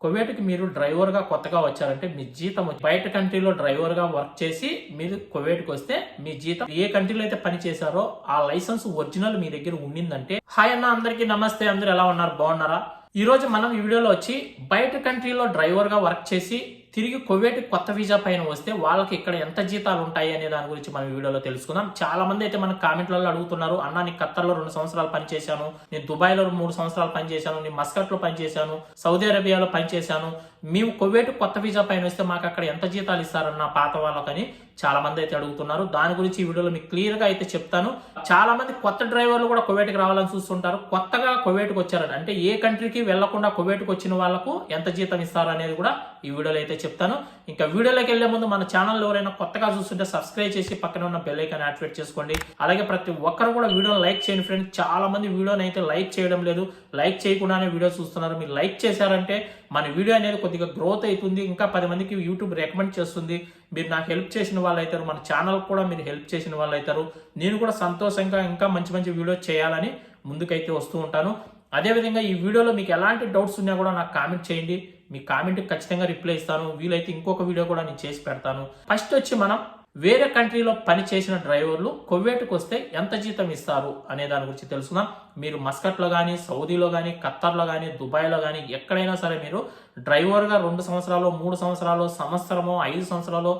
కువైట్కి మీరు డ్రైవర్గా కొత్తగా వచ్చారంటే మీ జీతం బయట కంట్రీలో డ్రైవర్గా వర్క్ చేసి మీరు కువైట్కి వస్తే మీ జీతం ఏ కంట్రీలో అయితే పని చేశారో ఆ లైసెన్స్ ఒరిజినల్ మీ దగ్గర ఉండిందంటే హాయ్ అన్న అందరికీ నమస్తే అందరూ ఎలా ఉన్నారు? బాగున్నారా? ఈ రోజు మనం ఈ వీడియోలో వచ్చి బయట కంట్రీలో డ్రైవర్గా వర్క్ చేసి తిరిగి కువైట్ కొత్త వీసా పైన వస్తే వాళ్ళకి ఇక్కడ ఎంత జీతాలు ఉంటాయి అనే దాని గురించి మనం వీడియోలో తెలుసుకుందాం. చాలా మంది అయితే మన కామెంట్లలో అడుగుతున్నారు అన్న నేను ఖత్తర్లో రెండు సంవత్సరాలు పనిచేశాను నేను దుబాయ్లో మూడు సంవత్సరాలు పనిచేశాను నేను మస్కట్లో పనిచేశాను సౌదీ అరేబియాలో పనిచేశాను మేము కువైట్ కొత్త వీసా పైన వస్తే మాకు అక్కడ ఎంత జీతాలు ఇస్తారన్న పాత వాళ్ళకని చాలా మంది అయితే అడుగుతున్నారు. దాని గురించి ఈ వీడియోలో మీకు క్లియర్గా అయితే చెప్తాను. చాలా మంది కొత్త డ్రైవర్లు కూడా కువైట్కి రావాలని చూస్తుంటారు. కొత్తగా కువైట్కి వచ్చారని అంటే ఏ కంట్రీకి వెళ్ళకుండా కువైట్కి వచ్చిన వాళ్ళకు ఎంత జీతం ఇస్తారు అనేది కూడా ఈ వీడియోలో అయితే చెప్తాను. ఇంకా వీడియోలోకి వెళ్ళే ముందు మన ఛానల్ ఎవరైనా కొత్తగా చూస్తుంటే సబ్స్క్రైబ్ చేసి పక్కన ఉన్న బెల్ ఐకాన్ యాక్టివేట్ చేసుకోండి. అలాగే ప్రతి ఒక్కరు కూడా వీడియోని లైక్ చేయండి ఫ్రెండ్స్ చాలా మంది వీడియోని అయితే లైక్ చేయడం లేదు. లైక్ చేయకుండానే వీడియో చూస్తున్నారు. మీరు లైక్ చేశారంటే మన వీడియో అనేది కొద్దిగా గ్రోత్ అవుతుంది. ఇంకా పది మందికి యూట్యూబ్ రికమెండ్ చేస్తుంది. మీరు నాకు హెల్ప్ చేసిన వాళ్ళు అవుతారు. మన ఛానల్ కూడా మీరు హెల్ప్ చేసిన వాళ్ళు అవుతారు. నేను కూడా సంతోషంగా ఇంకా మంచి మంచి వీడియో చేయాలని ముందుకైతే వస్తూ ఉంటాను. అదేవిధంగా ఈ వీడియోలో మీకు ఎలాంటి డౌట్స్ ఉన్నా కూడా నాకు కామెంట్ చేయండి. మీ కామెంట్ ఖచ్చితంగా రిప్లై ఇస్తాను. వీలైతే ఇంకొక వీడియో కూడా నేను చేసి పెడతాను. ఫస్ట్ వచ్చి మనం వేరే కంట్రీలో పని చేసిన డ్రైవర్లు కొవ్వేటుకు వస్తే ఎంత జీతం ఇస్తారు అనే దాని గురించి తెలుసుకుందాం. మీరు మస్కట్లో కానీ సౌదీలో కానీ ఖత్తర్లో కానీ దుబాయ్లో కానీ ఎక్కడైనా సరే మీరు డ్రైవర్గా రెండు సంవత్సరాలు మూడు సంవత్సరాలు సంవత్సరము ఐదు సంవత్సరాలు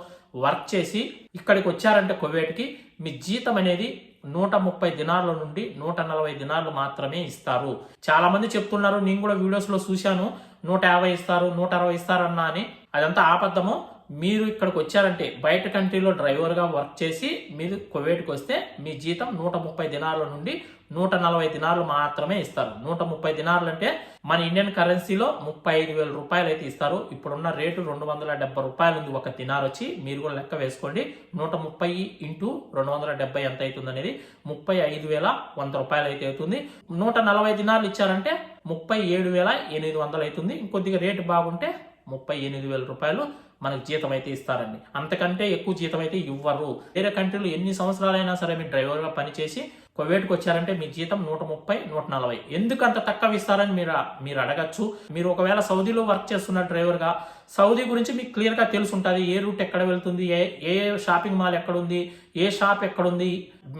వర్క్ చేసి ఇక్కడికి వచ్చారంటే కొవ్వేటికి మీ జీతం అనేది నూట ముప్పై దినార్ల నుండి నూట నలభై దినార్లు మాత్రమే ఇస్తారు. చాలా మంది చెప్తున్నారు నేను కూడా వీడియోస్లో చూశాను. నూట యాభై ఇస్తారు నూట అరవై ఇస్తారన్నా అని అదంతా ఆపద్దము. మీరు ఇక్కడికి వచ్చారంటే బయట కంట్రీలో డ్రైవర్గా వర్క్ చేసి మీరు కువైట్కి వస్తే మీ జీతం నూట ముప్పై దినాల నుండి నూట నలభై దినాలు మాత్రమే ఇస్తారు. నూట ముప్పై దినాలు అంటే మన ఇండియన్ కరెన్సీలో ముప్పై ఐదు వేల రూపాయలు అయితే ఇస్తారు. ఇప్పుడున్న రేటు రెండు వందల డెబ్బై రూపాయలు ఉంది ఒక దినార్ వచ్చి మీరు కూడా లెక్క వేసుకోండి. నూట ముప్పై ఇంటూ రెండు వందల డెబ్బై ఎంత అవుతుంది అనేది ముప్పై ఐదు వేల వంద రూపాయలు అయితే అవుతుంది. నూట నలభై దినాలు ఇచ్చారంటే ముప్పై ఏడు వేల ఎనిమిది వందలు అవుతుంది ఇంకొద్దిగా రేటు బాగుంటే ముప్పై ఎనిమిది వేల రూపాయలు మనకు జీతం అయితే ఇస్తారండి. అంతకంటే ఎక్కువ జీతం అయితే ఇవ్వరు. వేరే కంట్రీలో ఎన్ని సంవత్సరాలైనా సరే మీరు డ్రైవర్గా పనిచేసి కువైట్కి వచ్చారంటే మీ జీతం నూట ముప్పై నూట నలభై. ఎందుకు అంత తక్కువ ఇస్తారని మీరు మీరు అడగచ్చు. మీరు ఒకవేళ సౌదీలో వర్క్ చేస్తున్న డ్రైవర్గా సౌదీ గురించి మీకు క్లియర్గా తెలుసుంటుంది. ఉంటుంది ఏ రూట్ ఎక్కడ వెళ్తుంది? ఏ ఏ షాపింగ్ మాల్ ఎక్కడ ఉంది ఏ షాప్ ఎక్కడ ఉంది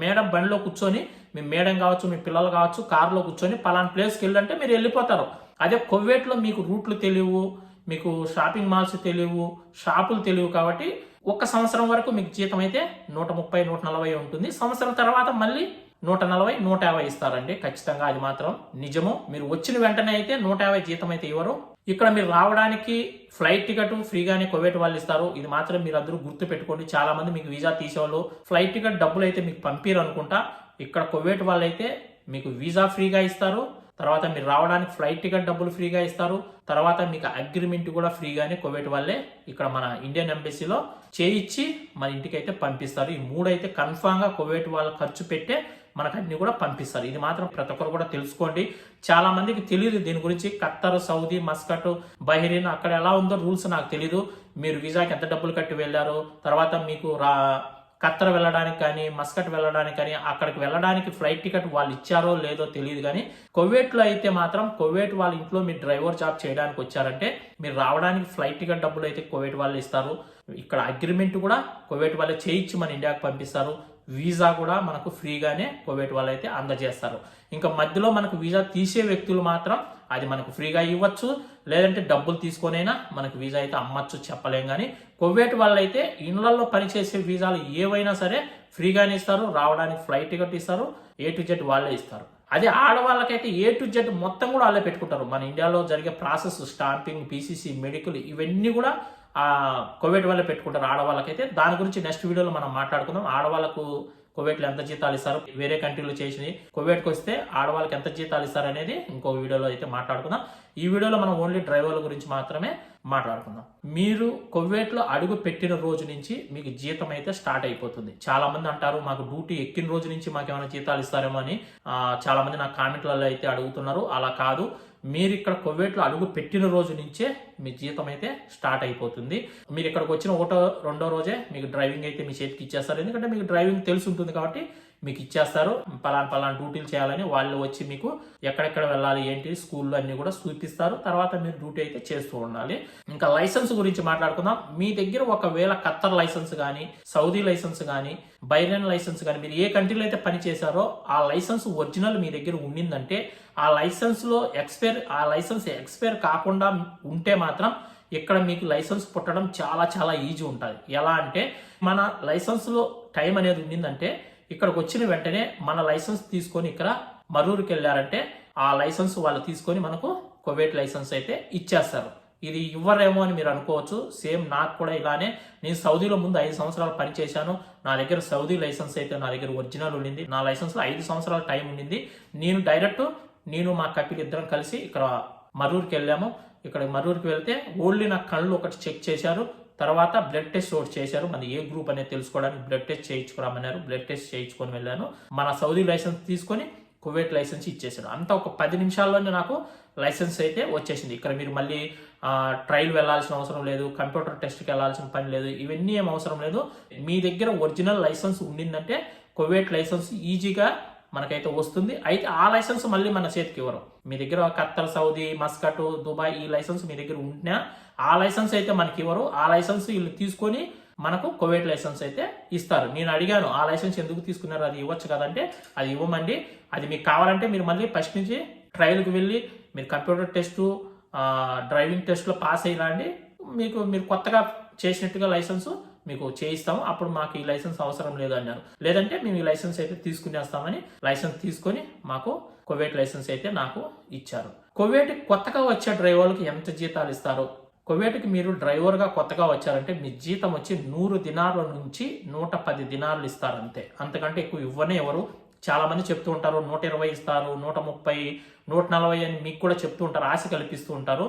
మేడం బండిలో కూర్చొని మీ మేడం కావచ్చు మీ పిల్లలు కావచ్చు కారులో కూర్చొని పలానా ప్లేస్కి వెళ్ళంటే మీరు వెళ్ళిపోతారు. అదే కొవ్వేట్లో మీకు రూట్లు తెలియవు మీకు షాపింగ్ మాల్స్ తెలియవు షాపులు తెలియవు కాబట్టి ఒక్క సంవత్సరం వరకు మీకు జీతం అయితే నూట ముప్పై నూట నలభై ఉంటుంది. సంవత్సరం తర్వాత మళ్ళీ నూట నలభై నూట యాభై ఇస్తారండి. ఖచ్చితంగా అది మాత్రం నిజము. మీరు వచ్చిన వెంటనే అయితే నూట యాభై జీతం అయితే ఇవ్వరు. ఇక్కడ మీరు రావడానికి ఫ్లైట్ టికెట్ ఫ్రీగానే కువైట్ వాళ్ళు ఇస్తారు. ఇది మాత్రం మీరు అందరూ గుర్తు పెట్టుకోండి. చాలా మంది మీకు వీసా తీసేవాళ్ళు. ఫ్లైట్ టికెట్ డబ్బులు అయితే మీకు పంపిరు అనుకుంటా. ఇక్కడ కువైట్ వాళ్ళు అయితే మీకు వీసా ఫ్రీగా ఇస్తారు తర్వాత మీరు రావడానికి ఫ్లైట్ టికెట్ డబ్బులు ఫ్రీగా ఇస్తారు తర్వాత మీకు అగ్రిమెంట్ కూడా ఫ్రీగానే కువైట్ వాళ్ళే ఇక్కడ మన ఇండియన్ ఎంబసీలో చేయించి మన ఇంటికి అయితే పంపిస్తారు. ఈ మూడైతే అయితే కన్ఫామ్గా కువైట్ వాళ్ళు ఖర్చు పెట్టే మనకు అన్ని కూడా పంపిస్తారు. ఇది మాత్రం ప్రతి ఒక్కరు కూడా తెలుసుకోండి. చాలా మందికి తెలియదు దీని గురించి. ఖత్తర్ సౌదీ మస్కట్ బహ్రీన్ అక్కడ ఎలా ఉందో రూల్స్ నాకు తెలియదు మీరు వీసాకి ఎంత డబ్బులు కట్టి వెళ్ళారు? తర్వాత మీకు రా ఖత్తర్ వెళ్ళడానికి కానీ మస్కట్ వెళ్ళడానికి కానీ అక్కడికి వెళ్ళడానికి ఫ్లైట్ టికెట్ వాళ్ళు ఇచ్చారో లేదో తెలియదు కానీ కువైట్లో అయితే మాత్రం కువైట్ వాళ్ళ ఇంట్లో మీరు డ్రైవర్ జాబ్ చేయడానికి వచ్చారంటే మీరు రావడానికి ఫ్లైట్ టికెట్ డబ్బులు అయితే కువైట్ వాళ్ళు ఇస్తారు. ఇక్కడ అగ్రిమెంట్ కూడా కువైట్ వాళ్ళే చేయించి మన ఇండియాకి పంపిస్తారు. వీసా కూడా మనకు ఫ్రీగానే కోవిడ్ వాళ్ళు అయితే అందజేస్తారు. ఇంకా మధ్యలో మనకు వీసా తీసే వ్యక్తులు మాత్రం అది మనకు ఫ్రీగా ఇవ్వచ్చు. లేదంటే డబ్బులు తీసుకొనైనా మనకు వీసా అయితే అమ్మచ్చు చెప్పలేం కానీ కువైట్ వాళ్ళైతే ఇళ్ళలో పనిచేసే వీసాలు ఏవైనా సరే ఫ్రీగానే ఇస్తారు. రావడానికి ఫ్లైట్ టికెట్ ఇస్తారు. ఏ టు జెడ్ వాళ్ళే ఇస్తారు. అదే ఆడవాళ్ళకైతే ఏ టు జెడ్ మొత్తం కూడా వాళ్ళే పెట్టుకుంటారు. మన ఇండియాలో జరిగే ప్రాసెస్ స్టాంపింగ్ పీసీసీ మెడికల్ ఇవన్నీ కూడా ఆ కోవిడ్ వల్ల పెట్టుకుంటారు. ఆడవాళ్ళకైతే దాని గురించి నెక్స్ట్ వీడియోలో మనం మాట్లాడుకుందాం. ఆడవాళ్ళకు కువైట్లో ఎంత జీతాలు ఇస్తారు వేరే కంట్రీలో చేసినవి కువైట్కి వస్తే ఆడవాళ్ళకి ఎంత జీతాలు ఇస్తారు అనేది ఇంకో వీడియోలో అయితే మాట్లాడుకుందాం. ఈ వీడియోలో మనం ఓన్లీ డ్రైవర్ల గురించి మాత్రమే మాట్లాడుకుందాం. మీరు కువైట్లో అడుగు పెట్టిన రోజు నుంచి మీకు జీతం అయితే స్టార్ట్ అయిపోతుంది. చాలా మంది అంటారు మాకు డ్యూటీ ఎక్కిన రోజు నుంచి మాకు ఏమైనా జీతాలు ఇస్తారేమో అని. చాలా మంది నా కామెంట్లలో అయితే అడుగుతున్నారు. అలా కాదు. మీరు ఇక్కడ కొవ్వేట్లో అడుగు పెట్టిన రోజు నుంచే మీ జీతం అయితే స్టార్ట్ అయిపోతుంది. మీరు ఇక్కడికి వచ్చిన ఒకటో రెండో రోజే మీకు డ్రైవింగ్ అయితే మీ చేతికి ఇచ్చేస్తారు. ఎందుకంటే మీకు డ్రైవింగ్ తెలిసి ఉంటుంది కాబట్టి మీకు ఇచ్చేస్తారు. పలానా పలానా డ్యూటీలు చేయాలని వాళ్ళు వచ్చి మీకు ఎక్కడెక్కడ వెళ్ళాలి ఏంటి స్కూల్లో అన్ని కూడా చూపిస్తారు తర్వాత మీరు డ్యూటీ అయితే చేస్తూ ఉండాలి. ఇంకా లైసెన్స్ గురించి మాట్లాడుకుందాం. మీ దగ్గర ఒకవేళ ఖత్తర్ లైసెన్స్ కానీ సౌదీ లైసెన్స్ కానీ బైరెన్ లైసెన్స్ కానీ మీరు ఏ కంట్రీలో అయితే పని చేశారో ఆ లైసెన్స్ ఒరిజినల్ మీ దగ్గర ఉండిందంటే ఆ లైసెన్స్లో ఎక్స్పైర్ ఆ లైసెన్స్ ఎక్స్పైర్ కాకుండా ఉంటే మాత్రం ఇక్కడ మీకు లైసెన్స్ పుట్టడం చాలా చాలా ఈజీ ఉంటుంది. ఎలా అంటే మన లైసెన్స్లో టైం అనేది ఉండిందంటే ఇక్కడికి వచ్చిన వెంటనే మన లైసెన్స్ తీసుకొని ఇక్కడ మరూరుకి వెళ్ళారంటే ఆ లైసెన్స్ వాళ్ళు తీసుకొని మనకు కోవిడ్ లైసెన్స్ అయితే ఇచ్చేస్తారు. ఇది ఇవ్వరేమో అని మీరు అనుకోవచ్చు. సేమ్ నాకు కూడా ఇలానే నేను సౌదీలో ముందు ఐదు సంవత్సరాలు పనిచేశాను. నా దగ్గర సౌదీ లైసెన్స్ అయితే నా దగ్గర ఒరిజినల్ ఉండింది. నా లైసెన్స్లో ఐదు సంవత్సరాల టైం ఉండింది. నేను డైరెక్ట్ నేను మా కపిల్ ఇద్దరం కలిసి ఇక్కడ మరూరుకి వెళ్ళాము ఇక్కడ మరూరుకి వెళ్తే ఓన్లీ నా కళ్ళు ఒకటి చెక్ చేశారు. తర్వాత బ్లడ్ టెస్ట్ ఒకటి చేశారు. మన ఏ గ్రూప్ అనేది తెలుసుకోవడానికి బ్లడ్ టెస్ట్ చేయించుకురామన్నారు. బ్లడ్ టెస్ట్ చేయించుకొని వెళ్ళాను. మన సౌదీ లైసెన్స్ తీసుకొని కువైట్ లైసెన్స్ ఇచ్చేసాడు అంతా ఒక పది నిమిషాల్లోనే నాకు లైసెన్స్ అయితే వచ్చేసింది. ఇక్కడ మీరు మళ్ళీ ట్రయల్ వెళ్ళాల్సిన అవసరం లేదు. కంప్యూటర్ టెస్ట్కి వెళ్ళాల్సిన పని లేదు. ఇవన్నీ ఏం అవసరం లేదు. మీ దగ్గర ఒరిజినల్ లైసెన్స్ ఉండిందంటే కువైట్ లైసెన్స్ ఈజీగా మనకైతే వస్తుంది. అయితే ఆ లైసెన్స్ మళ్ళీ మన చేతికి ఇవ్వరు. మీ దగ్గర ఖత్తర్ సౌదీ మస్కట్ దుబాయ్ ఈ లైసెన్స్ మీ దగ్గర ఉంటున్నా ఆ లైసెన్స్ అయితే మనకి ఇవ్వరు. ఆ లైసెన్స్ వీళ్ళు తీసుకొని మనకు కోవిడ్ లైసెన్స్ అయితే ఇస్తారు. నేను అడిగాను ఆ లైసెన్స్ ఎందుకు తీసుకున్నారు? అది ఇవ్వచ్చు కదంటే అది ఇవ్వమండి. అది మీకు కావాలంటే మీరు మళ్ళీ ఫస్ట్ నుంచి ట్రయల్కి వెళ్ళి మీరు కంప్యూటర్ టెస్టు డ్రైవింగ్ టెస్ట్లో పాస్ అయ్యిరండి మీకు మీరు కొత్తగా చేసినట్టుగా లైసెన్స్ మీకు చేయిస్తాము. అప్పుడు మాకు ఈ లైసెన్స్ అవసరం లేదు అన్నారు లేదంటే మేము ఈ లైసెన్స్ అయితే తీసుకునేస్తామని లైసెన్స్ తీసుకొని మాకు కోవేట్ లైసెన్స్ అయితే నాకు ఇచ్చారు. కోవేట్ కొత్తగా వచ్చే డ్రైవర్లకు ఎంత జీతాలు ఇస్తారు? కువైట్కి మీరు డ్రైవర్గా కొత్తగా వచ్చారంటే మీ జీతం వచ్చి నూరు దినార్ల నుంచి నూట పది దినార్లు ఇస్తారు అంతే అంతకంటే ఎక్కువ ఇవ్వనే ఎవరు? చాలా మంది చెప్తూ ఉంటారు నూట ఇరవై ఇస్తారు నూట ముప్పై నూట నలభై అని మీకు కూడా చెప్తూ ఉంటారు ఆశ కల్పిస్తూ ఉంటారు.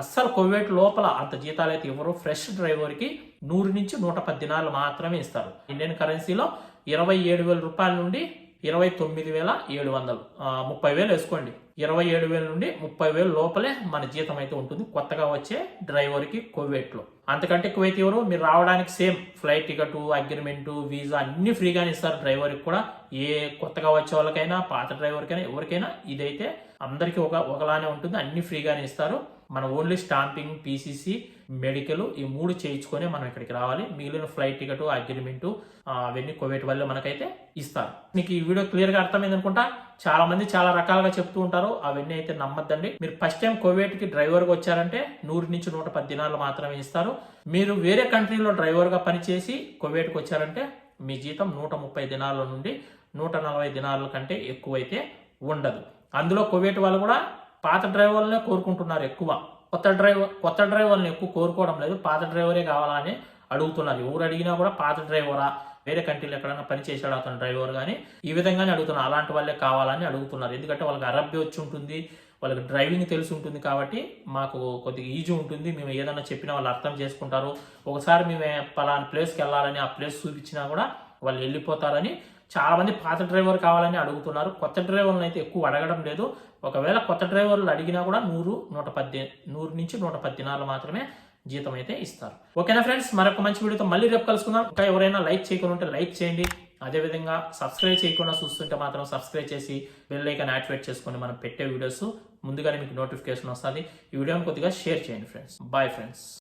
అస్సలు కోవిడ్ లోపల అంత జీతాలు అయితే ఇవ్వరు ఫ్రెష్ డ్రైవర్కి నూరు నుంచి నూట పది మాత్రమే ఇస్తారు. ఇండియన్ కరెన్సీలో ఇరవై ఏడు వేల రూపాయల నుండి ఇరవై తొమ్మిది వేల ఏడు వందలు ముప్పై వేలు వేసుకోండి. ఇరవై ఏడు వేల నుండి ముప్పై వేలు లోపలే మన జీతం అయితే ఉంటుంది. కొత్తగా వచ్చే డ్రైవర్కి కోవేట్లో. అంతకంటే కువైత్ ఎవరు? మీరు రావడానికి same flight ticket agreement visa అన్ని ఫ్రీగానే ఇస్తారు. డ్రైవర్కి కూడా ఏ కొత్తగా వచ్చే వాళ్ళకైనా పాత డ్రైవర్కైనా ఎవరికైనా ఇదైతే అందరికీ ఒక ఒకలానే ఉంటుంది. అన్ని ఫ్రీగానే ఇస్తారు. మన ఓన్లీ స్టాంపింగ్ పీసీసీ మెడికల్ ఈ మూడు చేయించుకొని మనం ఇక్కడికి రావాలి. మిగిలిన ఫ్లైట్ టికెట్ అగ్రిమెంట్ అవన్నీ కోవిడ్ వల్ల మనకైతే ఇస్తారు. మీకు ఈ వీడియో క్లియర్గా అర్థమైంది అనుకుంటా? చాలా మంది చాలా రకాలుగా చెప్తూ ఉంటారు. అవన్నీ అయితే నమ్మద్దండి. మీరు ఫస్ట్ టైం కోవిడ్కి డ్రైవర్గా వచ్చారంటే నూరు నుంచి నూట పది దినాలు మాత్రమే ఇస్తారు. మీరు వేరే కంట్రీలో డ్రైవర్గా పనిచేసి కోవిడ్కి వచ్చారంటే మీ జీతం నూట ముప్పై దినాల నుండి నూట నలభై దినాల కంటే ఎక్కువైతే ఉండదు. అందులో కోవిడ్ వాళ్ళు కూడా పాత డ్రైవర్లనే కోరుకుంటున్నారు ఎక్కువ. కొత్త డ్రైవర్ కొత్త డ్రైవర్ని ఎక్కువ కోరుకోవడం లేదు. పాత డ్రైవరే కావాలని అడుగుతున్నారు. ఎవరు అడిగినా కూడా పాత డ్రైవరా? వేరే కంట్రీలో ఎక్కడైనా పని చేశాడు అతను డ్రైవర్ కానీ ఈ విధంగానే అడుగుతున్నారు. అలాంటి వాళ్ళే కావాలని అడుగుతున్నారు. ఎందుకంటే వాళ్ళకి అరబ్బి వచ్చి ఉంటుంది. వాళ్ళకి డ్రైవింగ్ తెలిసి ఉంటుంది కాబట్టి మాకు కొద్దిగా ఈజీ ఉంటుంది. మేము ఏదైనా చెప్పినా వాళ్ళు అర్థం చేసుకుంటారు. ఒకసారి మేము పలానా ప్లేస్కి వెళ్ళాలని ఆ ప్లేస్ చూపించినా కూడా వాళ్ళు వెళ్ళిపోతారని చాలామంది పాత డ్రైవర్ కావాలని అడుగుతున్నారు. కొత్త డ్రైవర్లను అయితే ఎక్కువ అడగడం లేదు. ఒకవేళ కొత్త డ్రైవర్లు అడిగినా కూడా నూరు నూట పద్దె నూరు నుంచి నూట పది మాత్రమే జీతం అయితే ఇస్తారు. ఓకేనా ఫ్రెండ్స్? మరొక మంచి వీడియోతో మళ్ళీ రేపు కలుసుకుందాం. ఇంకా ఎవరైనా లైక్ చేయకుండా ఉంటే లైక్ చేయండి. అదేవిధంగా సబ్స్క్రైబ్ చేయకుండా చూస్తుంటే మాత్రం సబ్స్క్రైబ్ చేసి బెల్ ఐకాన్ యాక్టివేట్ చేసుకొని మనం పెట్టే వీడియోస్ ముందుగానే మీకు నోటిఫికేషన్ వస్తుంది. ఈ వీడియోని కొద్దిగా షేర్ చేయండి ఫ్రెండ్స్. Bye friends.